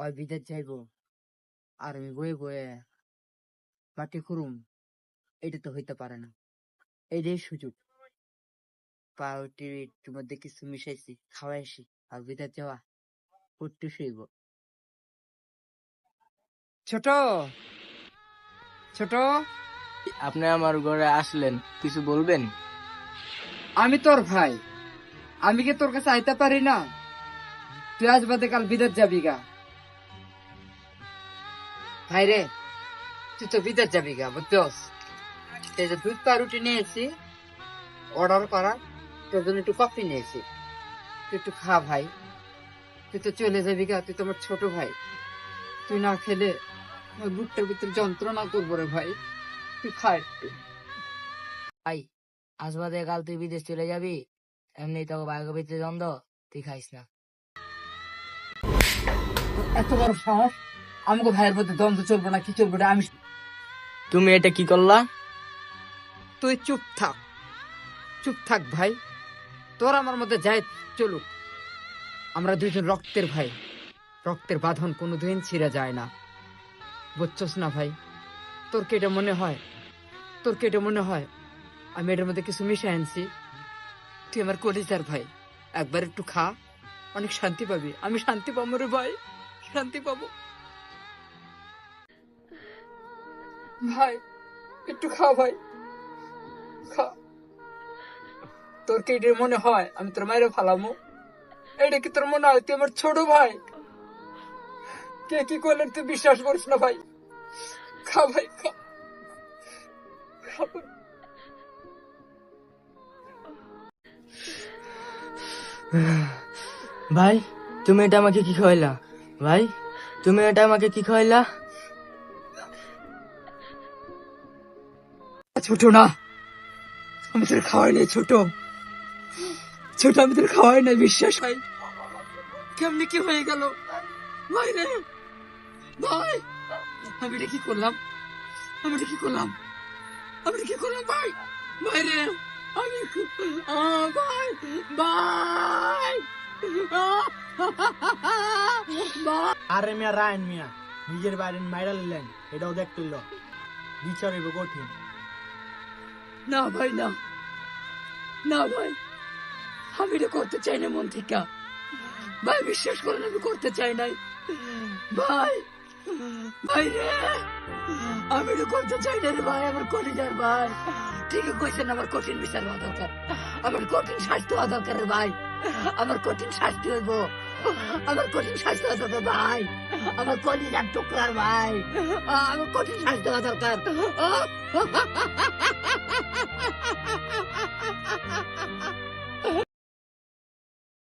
ওই বিদেশ যাইব আর আমি বয়ে বয়ে মাটি খুরুম এটা তো হইতে পারে না। এইটাই সুযোগ। পাউরুটির মধ্যে কিছু মিশাইছি খাওয়াইছি আর বিদেশ যাওয়া পড়তে শুইব। ছোট! ছোট! আপনি আমার ঘরে আসলেন কিছু বলবেন? আমি তোর ভাই। আমি কি তোর কাছে আইতে পারি না? তুই আজ বাদে কাল বিদেশ যাবি গা। ভাই রে তুই তো বিদেশ যাবি গা বুঝছস এই যে দুধ পাউরুটি নিয়েছি অর্ডার করা তোর জন্য একটু কফি নিয়েছি। তুই একটু খা ভাই। তুই তো চলে যাবি গা, তুই তো আমার ছোট ভাই। তুই না খেলে বুকটার ভিতরে যন্ত্রণা করব রে ভাই। তুই খা একটু। ভাই, আজ বাদে কাল তুই বিদেশ চলে যাবি, এমনি তো বাইকের ভিতরে দ্বন্দ্ব, তুই খাইস না। এত বড় সাহস? আমাকে ভাইয়ের মধ্যে দ্বন্দ্ব চলবো না কি চলবো আমি তুমি এটা কি করলা? তুই চুপ থাক চুপ থাক ভাই। তোর আমার মধ্যে যায় চলুক। আমরা দুইজন রক্তের ভাই। রক্তের বাঁধন কোনোদিন ছিঁড়ে যায় না। বুঝছস না ভাই? তোর কি এটা মনে হয়? তোর কি এটা মনে হয়? আমি এটার মধ্যে কিছু মিশে আনছি। তুই আমার কলিজার ভাই। একবার একটু খা অনেক শান্তি পাবি। আমি শান্তি পাবো রে ভাই। শান্তি পাবো। ভাই, একটু খা ভাই। খা। তোর কি এটা মনে হয় আমি তোর মায়ের ফালামো? এটা কি তোর মনে হয় তুই আমার ছোট ভাই? কে কি করলেন তুই বিশ্বাস করিস না ভাই? খা ভাই খা। ভাই, তুমি এটা আমাকে কি খাওয়াইলা? ভাই, তুমি এটা আমাকে কি খাওয়াইলা? ছোট না। আমি তোর খাওয়াই নাই ছোট। ছোট আমি তোর খাওয়াই নাই, বিশ্বাস হয়। কেমনি কি হয়ে গেল? ভাই রে, ভাই। আমি এটা কি করলাম? আমি এটা কি করলাম? আমি এটা কি করলাম, ভাই? ভাই রে, আমি ভাই ভাই। আরে মিয়া রায়ন মিয়া, নিজের বাড়ির মাইরা নিলেন, এটাও দেখতে বিচার কঠিন। না ভাই, না। না ভাই, আমি এটা করতে চাই না মন থেকে। ভাই, বিশ্বাস করেন, আমি করতে চাই নাই। ভাই ভাই রে, আমি এটা করতে চাই না রে ভাই, আমার কলিজার ভাই। ঠিকই কইছেন, আমার কঠিন বিচার হওয়া দরকার। আমার কঠিন শাস্তি হওয়া দরকার রে ভাই। আমার কঠিন শাস্তি হইব। আমার কঠিন শাস্তি হওয়া দরকার ভাই। আমার কলিজার টুকরার ভাই। আমার কঠিন শাস্তি হওয়া দরকার।